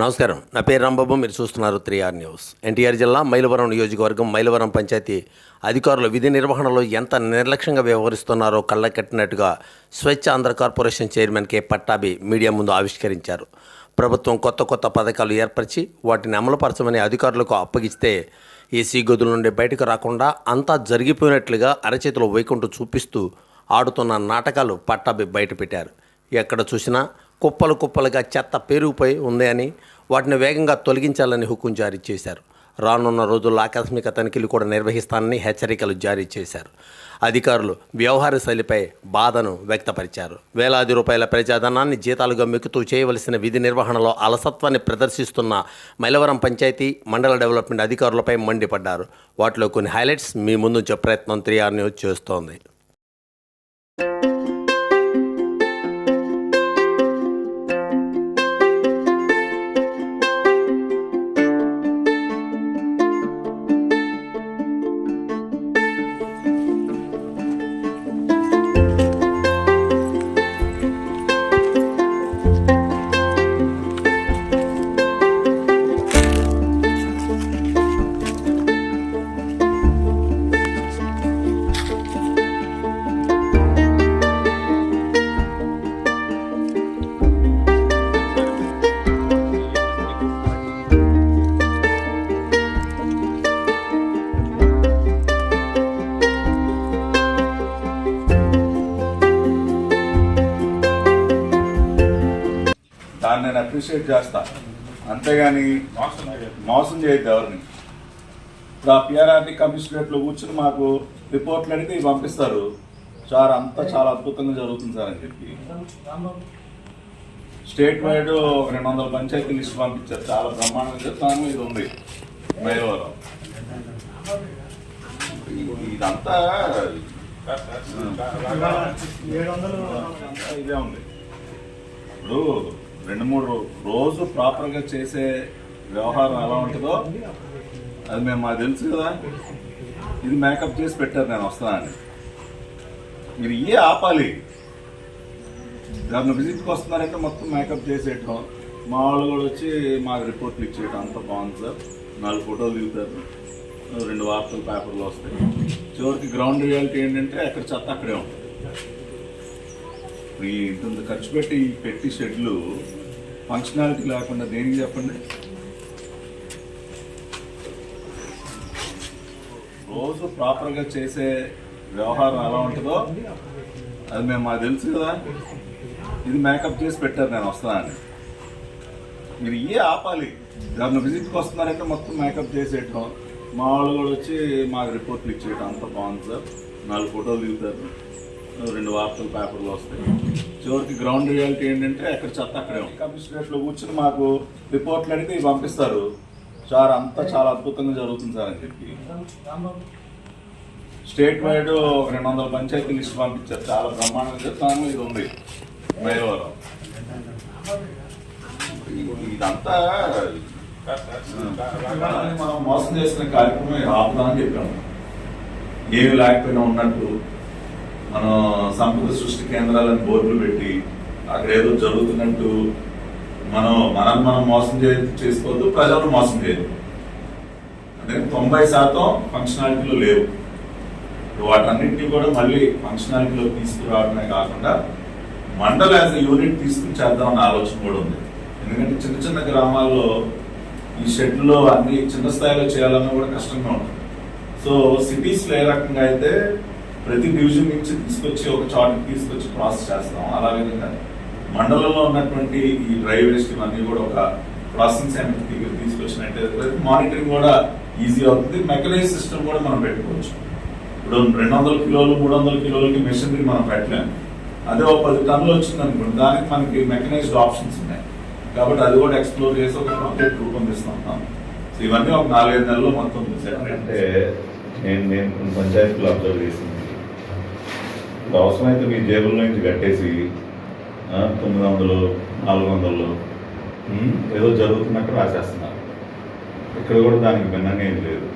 నమస్కారం. నా పేరు రాంబాబు మీరు చూస్తున్నారు త్రీ ఆర్ న్యూస్. ఎన్టీఆర్ జిల్లా మైలవరం నియోజకవర్గం మైలవరం పంచాయతీ అధికారులు విధి నిర్వహణలో ఎంత నిర్లక్ష్యంగా వ్యవహరిస్తున్నారో కళ్ళకట్టినట్టుగా Swachh Andhra corporation chairman K. Pattabhi media ముందు ఆవిష్కరించారు. ప్రభుత్వం కొత్త కొత్త పథకాలు ఏర్పరిచి వాటిని అమలుపరచమని అధికారులకు అప్పగిస్తే ఏసీ గదుల నుండి బయటకు రాకుండా అంతా జరిగిపోయినట్లుగా అరచేతిలో వైకుంఠం చూపిస్తూ ఆడుతున్న నాటకాలు పట్టాభి బయటపెట్టారు. ఎక్కడ చూసినా కుప్పలు కుప్పలుగా చెత్త పేరుకుపోయి ఉందని వాటిని వేగంగా తొలగించాలని హుకుం జారీ చేశారు. రానున్న రోజుల్లో ఆకస్మిక తనిఖీలు కూడా నిర్వహిస్తానని హెచ్చరికలు జారీ చేశారు. అధికారులు వ్యవహార శైలిపై బాధను వ్యక్తపరిచారు. వేలాది రూపాయల ప్రజాధనాన్ని జీతాలుగా మెక్కుతూ చేయవలసిన విధి నిర్వహణలో అలసత్వాన్ని ప్రదర్శిస్తున్న మైలవరం పంచాయతీ మండల డెవలప్మెంట్ అధికారులపై మండిపడ్డారు. వాటిలో కొన్ని హైలైట్స్ మీ ముందుంచే ప్రయత్నం త్రీ చేస్తోంది. అప్రిషియేట్ చేస్తా. అంతేగాని మోసం చేయొద్దు ఎవరిని. ఇప్పుడు ఆ పిఆర్ఆర్డి కమిషనరేట్లో కూర్చుని మాకు రిపోర్ట్లు అడిగితే పంపిస్తారు. సార్ అంతా చాలా అద్భుతంగా జరుగుతుంది సార్ అని చెప్పి. స్టేట్ వైడ్ ఒక రెండు వందల పంచాయతీ లిస్ట్ పంపించారు. చాలా బ్రహ్మాండంగా చెప్తాను. ఇది ఉంది. మైలవరం. ఇదంతా అంతా ఇదే ఉంది. ఇప్పుడు రెండు మూడు రోజు ప్రాపర్గా చేసే వ్యవహారం ఎలా ఉంటుందో అది మేము మాకు తెలుసు కదా. ఇది మేకప్ చేసి పెట్టారు నేను వస్తానని. మీరు ఏ ఆపాలి. దాన్ని విజిట్కి వస్తున్నారంటే మొత్తం మేకప్ చేసేయటం. మా వాళ్ళు కూడా వచ్చి మాకు రిపోర్ట్లు ఇచ్చేయటం అంత బాగుంది సార్. నాలుగు ఫోటోలు దిగుతారు. రెండు వార్తలు పేపర్లు వస్తాయి. చివరికి గ్రౌండ్ రియాలిటీ ఏంటంటే ఎక్కడ చెత్త అక్కడే ఉంటుంది. ఇంత ఖర్చు పెట్టి ఈ పెట్టి షెడ్లు. ఫంక్షనాలిటీ లేకుండా దేనికి చెప్పండి? రోజు ప్రాపర్గా చేసే వ్యవహారం ఎలా ఉంటుందో అది మేము మాకు తెలుసు కదా. ఇది మేకప్ చేసి పెట్టారు నేను వస్తానని. మీరు ఏ ఆపాలి. దాన్ని విజిట్కి వస్తున్నారంటే మొత్తం మేకప్ చేసేయటం. మా వాళ్ళు కూడా వచ్చి మాకు రిపోర్ట్లు ఇచ్చేయటం. అంత బాగుంది సార్. నాలుగు ఫోటోలు దిగుతారు. రెండు వార్తలు పేపర్లు వస్తాయి. చివరికి గ్రౌండ్ రియాలిటీ ఏంటంటే ఎక్కడ చెత్త అక్కడే ఉంది. కమిషనరేట్లో కూర్చుని మాకు రిపోర్ట్లు అడిగితే ఇవి పంపిస్తారు. సార్ అంతా చాలా అద్భుతంగా జరుగుతుంది సార్ అని చెప్పి. స్టేట్ వైడ్ ఒక రెండు వందల పంచాయతీ లిస్ట్ పంపించారు. చాలా బ్రహ్మాండంగా చెప్తాను. ఇది ఉంది. మైలవరం ఇదంతా మనం మోసం చేసిన కార్యక్రమం ఆపుదామని చెప్పాము. ఏమి లేకపోయినా ఉన్నట్టు మనం సంపద సృష్టి కేంద్రాలను బోర్డులు పెట్టి అక్కడ ఏదో జరుగుతున్నట్టు మనం మనం మనం మోసం చే చేసుకోవద్దు ప్రజలను మోసం చేయదు అంటే తొంభై శాతం ఫంక్షనాలిటీలు లేవు. వాటన్నింటినీ కూడా మళ్ళీ ఫంక్షనాలిటీలో తీసుకురావడమే కాకుండా మండల యాజ్ యూనిట్ తీసుకుని చేద్దామన్న ఆలోచన కూడా ఉంది. ఎందుకంటే చిన్న చిన్న గ్రామాల్లో ఈ షెడ్లో అన్ని చిన్న స్థాయిలో చేయాలన్నా కూడా కష్టంగా ఉంటుంది. సో సిటీస్లో ఏ రకంగా అయితే ప్రతి డివిజన్ నుంచి తీసుకొచ్చి ఒక చార్ట్ తీసుకొచ్చి ప్రాసెస్ చేస్తాం అలా విధంగా మండలంలో ఉన్నటువంటి ఈ డ్రై వేస్ట్ ఇవన్నీ కూడా ఒక ప్రాసెసింగ్ సెంటర్ దగ్గర తీసుకొచ్చినట్టయితే మానిటరింగ్ కూడా ఈజీ అవుతుంది. మెకనైజ్ సిస్టమ్ కూడా మనం పెట్టుకోవచ్చు. ఇప్పుడు రెండు వందల కిలోలు మూడు వందల కిలోలకి మెషినరీ మనం పెట్టలేము అదే ఒక పది టన్నులు వచ్చింది అనుకోండి దానికి మనకి మెకనైజ్డ్ ఆప్షన్స్ ఉన్నాయి. కాబట్టి అది కూడా ఎక్స్ప్లోర్ చేసి ఒక ప్రాజెక్ట్ రూపొందిస్తున్నాం సో ఇవన్నీ ఒక నాలుగైదు నెలల్లో మొత్తం అంటే నేను నేను కొన్ని అబ్జర్వ్ చేసింది అవసరమైతే మీ జేబుల నుంచి కట్టేసి తొమ్మిది వందలు నాలుగు వందలు ఏదో జరుగుతున్నట్టు రాసేస్తున్నారు. ఇక్కడ కూడా దానికి భిన్నంగా ఏం లేదు.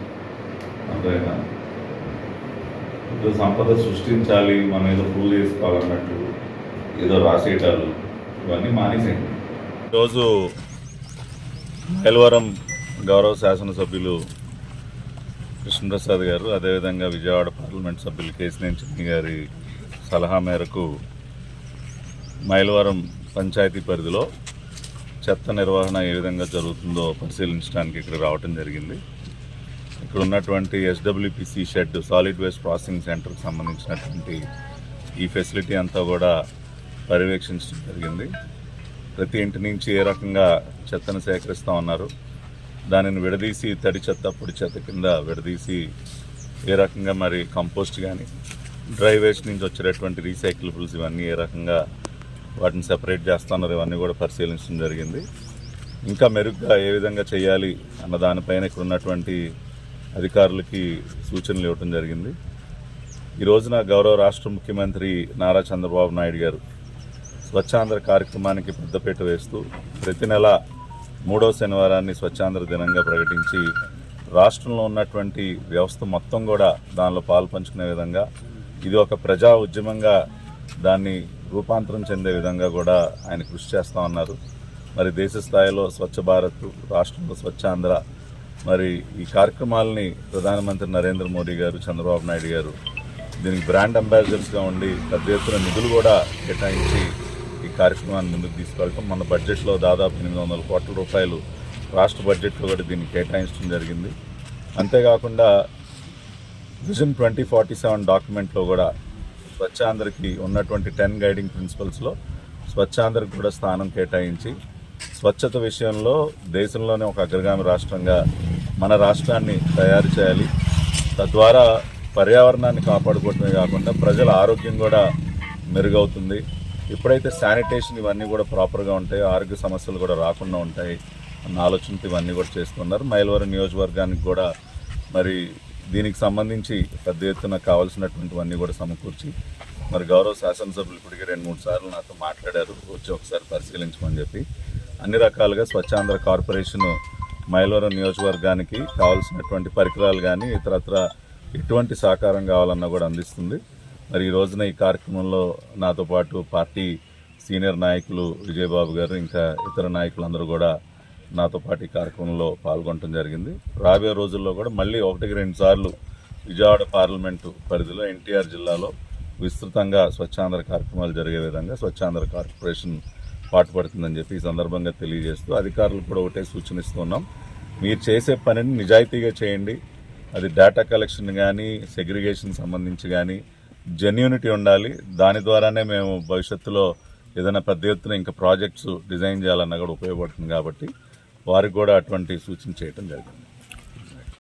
అంతేనా? ఇప్పుడు సంపద సృష్టించాలి మనం ఏదో పూజ చేసుకోవాలన్నట్టు ఏదో రాసేయటాలు ఇవన్నీ మానేసేయండి. రోజు మైలవరం గౌరవ శాసనసభ్యులు కృష్ణప్రసాద్ గారు అదేవిధంగా విజయవాడ పార్లమెంట్ సభ్యులు కేసినేని చిన్ని గారి సలహా మేరకు మైలవరం పంచాయతీ పరిధిలో చెత్త నిర్వహణ ఏ విధంగా జరుగుతుందో పరిశీలించడానికి ఇక్కడ రావటం జరిగింది. ఇక్కడ ఉన్నటువంటి SWPC shed solid waste processing సెంటర్కి సంబంధించినటువంటి ఈ ఫెసిలిటీ అంతా కూడా పర్యవేక్షించడం జరిగింది. ప్రతి ఇంటి నుంచి ఏ రకంగా చెత్తను సేకరిస్తూ ఉన్నారు దానిని విడదీసి తడి చెత్త పొడి చెత్త కింద విడదీసి ఏ రకంగా మరి కంపోస్ట్ కానీ డ్రై వేస్ట్ నుంచి వచ్చేటటువంటి రీసైకిలబుల్స్ ఇవన్నీ ఏ రకంగా వాటిని సెపరేట్ చేస్తున్నారు ఇవన్నీ కూడా పరిశీలించడం జరిగింది. ఇంకా మెరుగ్గా ఏ విధంగా చేయాలి అన్న దానిపైన ఇక్కడ ఉన్నటువంటి అధికారులకి సూచనలు ఇవ్వటం జరిగింది. ఈ రోజున గౌరవ రాష్ట్ర ముఖ్యమంత్రి నారా చంద్రబాబు నాయుడు గారు స్వచ్ఛాంధ్ర కార్యక్రమానికి పెద్దపీట వేస్తూ ప్రతి నెల మూడో శనివారాన్ని స్వచ్ఛాంధ్ర దినంగా ప్రకటించి రాష్ట్రంలో ఉన్నటువంటి వ్యవస్థ మొత్తం కూడా దానిలో పాల్పంచుకునే విధంగా ఇది ఒక ప్రజా ఉద్యమంగా దాన్ని రూపాంతరం చెందే విధంగా కూడా ఆయన కృషి చేస్తా ఉన్నారు. మరి దేశ స్థాయిలో స్వచ్ఛ భారత్ రాష్ట్రంలో స్వచ్ఛాంధ్ర మరి ఈ కార్యక్రమాలని ప్రధానమంత్రి నరేంద్ర మోడీ గారు చంద్రబాబు నాయుడు గారు దీనికి బ్రాండ్ అంబాసిడర్స్గా ఉండి పెద్ద ఎత్తున నిధులు కూడా కేటాయించి ఈ కార్యక్రమాన్ని ముందుకు తీసుకెళ్ళటం. మన బడ్జెట్లో దాదాపు ఎనిమిది వందల కోట్ల రూపాయలు రాష్ట్ర బడ్జెట్లో కూడా దీన్ని కేటాయించడం జరిగింది. అంతేకాకుండా విజన్ ట్వంటీ ఫార్టీ సెవెన్ డాక్యుమెంట్లో కూడా స్వచ్ఛాంధ్రకి ఉన్నటువంటి టెన్ గైడింగ్ ప్రిన్సిపల్స్లో స్వచ్ఛాంధ్రకి కూడా స్థానం కేటాయించి స్వచ్ఛత విషయంలో దేశంలోనే ఒక అగ్రగామి రాష్ట్రంగా మన రాష్ట్రాన్ని తయారు చేయాలి. తద్వారా పర్యావరణాన్ని కాపాడుకోవటమే కాకుండా ప్రజల ఆరోగ్యం కూడా మెరుగవుతుంది. ఎప్పుడైతే శానిటేషన్ ఇవన్నీ కూడా ప్రాపర్గా ఉంటాయో ఆరోగ్య సమస్యలు కూడా రాకుండా ఉంటాయి అన్న ఆలోచనతో ఇవన్నీ కూడా చేస్తున్నారు. మైలవరం నియోజకవర్గానికి కూడా మరి దీనికి సంబంధించి పెద్ద ఎత్తున కావాల్సినటువంటివన్నీ కూడా సమకూర్చి మరి గౌరవ శాసనసభ్యులు ఇప్పటికే రెండు మూడు సార్లు నాతో మాట్లాడారు. వచ్చి ఒకసారి పరిశీలించమని చెప్పి అన్ని రకాలుగా స్వచ్ఛాంధ్ర కార్పొరేషన్ మైలవరం నియోజకవర్గానికి కావాల్సినటువంటి పరికరాలు కానీ ఇతరత్ర ఎటువంటి సహకారం కావాలన్నా కూడా అందిస్తుంది. మరి ఈ రోజున ఈ కార్యక్రమంలో నాతో పాటు పార్టీ సీనియర్ నాయకులు విజయబాబు గారు ఇంకా ఇతర నాయకులందరూ కూడా నాతో పాటు ఈ కార్యక్రమంలో పాల్గొనడం జరిగింది. రాబోయే రోజుల్లో కూడా మళ్ళీ ఒకటికి రెండు సార్లు విజయవాడ పార్లమెంటు పరిధిలో ఎన్టీఆర్ జిల్లాలో విస్తృతంగా స్వచ్ఛాంధ్ర కార్యక్రమాలు జరిగే విధంగా స్వచ్ఛాంధ్ర కార్పొరేషన్ పాటుపడుతుందని చెప్పి ఈ సందర్భంగా తెలియజేస్తూ అధికారులు కూడా ఒకటే సూచనిస్తున్నాం. మీరు చేసే పనిని నిజాయితీగా చేయండి. అది డేటా కలెక్షన్ కానీ సెగ్రిగేషన్ సంబంధించి కానీ జెన్యూనిటీ ఉండాలి. దాని ద్వారానే మేము భవిష్యత్తులో ఏదైనా పెద్ద ఎత్తున ఇంకా ప్రాజెక్ట్స్ డిజైన్ చేయాలన్నా కూడా ఉపయోగపడుతుంది కాబట్టి వారికి కూడా అటువంటి సూచన చేయడం జరిగింది.